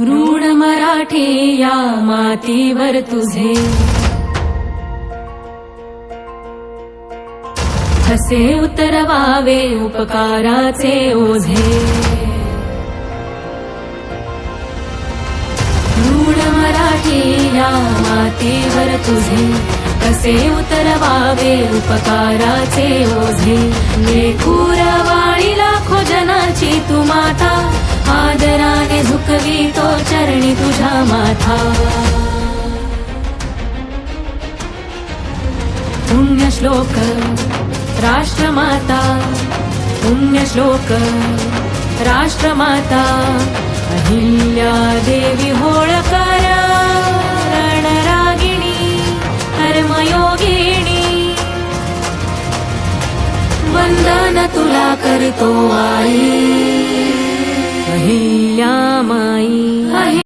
ऋण मराठी या मातीवर तुझे. हसे उतरवावे उपकाराचे ओझे. ऋण मराठी या मातीवर तुझे. कसे उतरवावे उपकाराचे ओझे. लेकुरवाळी लाखो जनाची तू माता. आदराने झुकवी तो चरणी तुझा माथा. पुण्यश्लोक राष्ट्रमाता. पुण्यश्लोक राष्ट्रमाता. अहिल्या देवी होळकर रणरागिणी कर्मयोगिणी. वंदन तुला करतो आई.